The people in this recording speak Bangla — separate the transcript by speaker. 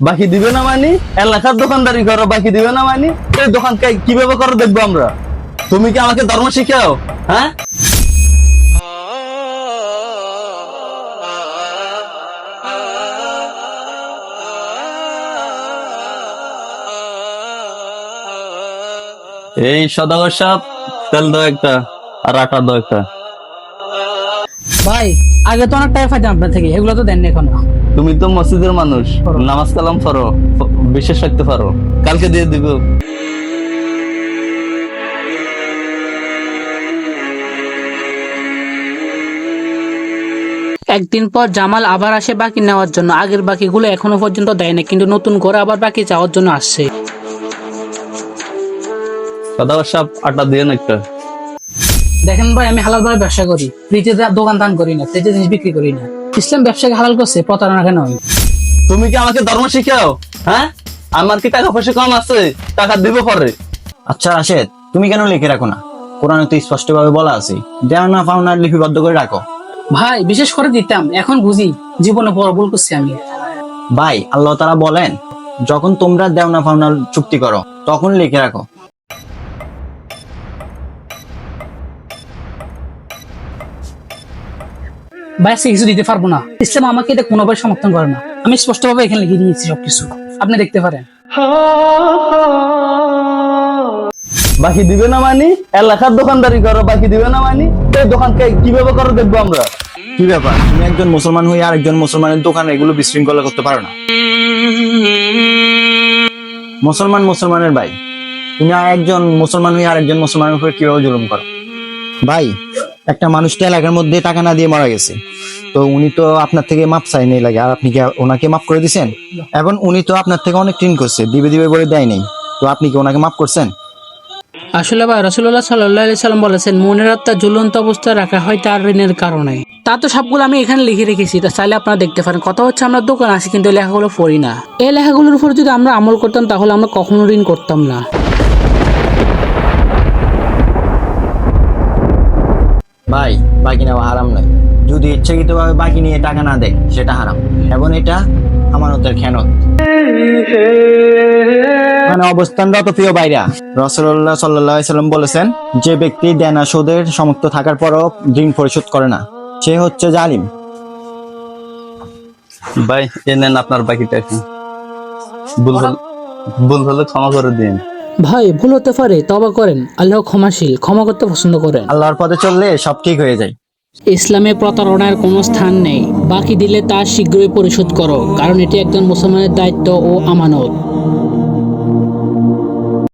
Speaker 1: বাকি দিবে না মানি? এলাকার দোকানদারি করো, বাকি দিবে না মানি? এই দোকান কীভাবে করো দেখব আমরা? তুমি কি আমাকে ধর্ম শিখাও? হ্যাঁ? এই সদাগর সাপ তেল দাও একটা আর আটা দাও একটা।
Speaker 2: ভাই আগে তো অনেক টাকা পাইতাম আপনার থেকে এগুলো তো দেননি এখন।
Speaker 1: তুমি তো মসজিদের মানুষ। নামাজ কালাম ফ- বিশ্বাস রাখতে পারো। কালকে দিয়ে দিব।
Speaker 2: একদিন পর জামাল আবার আসে বাকি নেওয়ার জন্য। আগের বাকিগুলো এখনও পর্যন্ত দেয় না কিন্তু নতুন করে আবার বাকি চাওয়ার জন্য আসছে।
Speaker 1: দাদা সাপ আটা দিয়ে না একটা।
Speaker 2: দেখেন ভাই আমি হালাল ভাবে ব্যবসা করি। ফ্রিজে দোকান দান করি না ফ্রিজে জিনিস বিক্রি করি না। ইসলাম ব্যবসাকে হালাল করছে প্রতারণা কেন
Speaker 1: তুমি কি আমাকে ধর্ম শিখাও? হ্যাঁ? আমার কি টাকা পয়সা কম আছে? টাকা দিব পরে।
Speaker 3: আচ্ছা রাশেদ তুমি কেন লিখে রাখো না? কোরআনে তো স্পষ্টভাবে বলা আছে দেওয়া না পাওনা লিপিবদ্ধ করে রাখো।
Speaker 2: ভাই বিশেষ করে দিতাম এখন বুঝি জীবনে বড় ভুল করছি আমি।
Speaker 3: ভাই আল্লাহ তারা বলেন যখন তোমরা দেওনা পাওনার চুক্তি করো তখন লিখে রাখো।
Speaker 2: ভাই আজকে কিছু দিতে পারব না। ইসলাম আমাকে এটা কোনোভাবে সমর্থন করে না। আমি স্পষ্টভাবে এখানে লিখে দিয়েছি সবকিছু। আপনি দেখতে পারেন।
Speaker 1: বাকি দিবে না মানি? এলাকার দোকানদারি করো বাকি দিবে না মানি? এই দোকান কে- কীভাবে করো দেখব আমরা?
Speaker 3: কি ব্যাপার? তুমি একজন মুসলমান হয়ে আরেকজন মুসলমানের দোকানে এগুলো বিশৃঙ্খলা করতে পারো না। মুসলমান মুসলমানের ভাই তুমি একজন মুসলমান হয়ে আরেকজন মুসলমানের উপর কীভাবে জুলুম করো? ভাই একটা মানুষটা এলাকার মধ্যে টাকা না দিয়ে মারা গেছে। তো উনি তো আপনার থেকে মাপ চাই নেই লাগে। আর আপনি কি ওনাকে মাফ করে দিছেন? এখন উনি তো আপনার থেকে অনেক ঋণ করছে দিবে দিবে বলে দেয় নেই। তো আপনি কি ওনাকে মাফ করছেন?
Speaker 2: আসলে ভাই রসুল্লাহ সাল্লাহ সাল্লাম বলেছেন মনের আত্মা ঝুলন্ত অবস্থায় রাখা হয় তার ঋণের কারণে। তা তো সবগুলো আমি এখানে লিখে রেখেছি তা চাইলে আপনারা দেখতে পারেন। কথা হচ্ছে আমরা দোকান আসি কিন্তু এই লেখাগুলো পড়ি না। এই লেখাগুলোর উপর যদি আমরা আমল করতাম তাহলে আমরা কখনো ঋণ করতাম না।
Speaker 3: ভাই, বাকি নেওয়া হারাম নয়। যদি ইচ্ছাকৃতভাবে বাকি নিয়ে টাকা না দেয়, সেটা হারাম। এবং এটা আমানতের খেয়ানত। মানে অবস্থানরত প্রিয় বাইরা রসল্লাহ সাল্লাহ সাল্লাম বলেছেন, যে ব্যক্তি দেনা সুদের সমুক্ত থাকার পরও ঋণ পরিশোধ করে না, সে হচ্ছে জালিম।
Speaker 1: ভাই, এ নেন আপনার বাকিটা ভুল ভুল হলে ক্ষমা করে দিন।
Speaker 2: ভাই ভুল হতে পারে তবা করেন। আল্লাহ ক্ষমাশীল ক্ষমা করতে পছন্দ করেন।
Speaker 3: আল্লাহর পথে চললে সব ঠিক হয়ে যায়।
Speaker 2: ইসলামে প্রতারণার কোনো স্থান নেই। বাকি দিলে তা শীঘ্রই পরিশোধ করো কারণ এটি একজন মুসলমানের দায়িত্ব ও আমানত।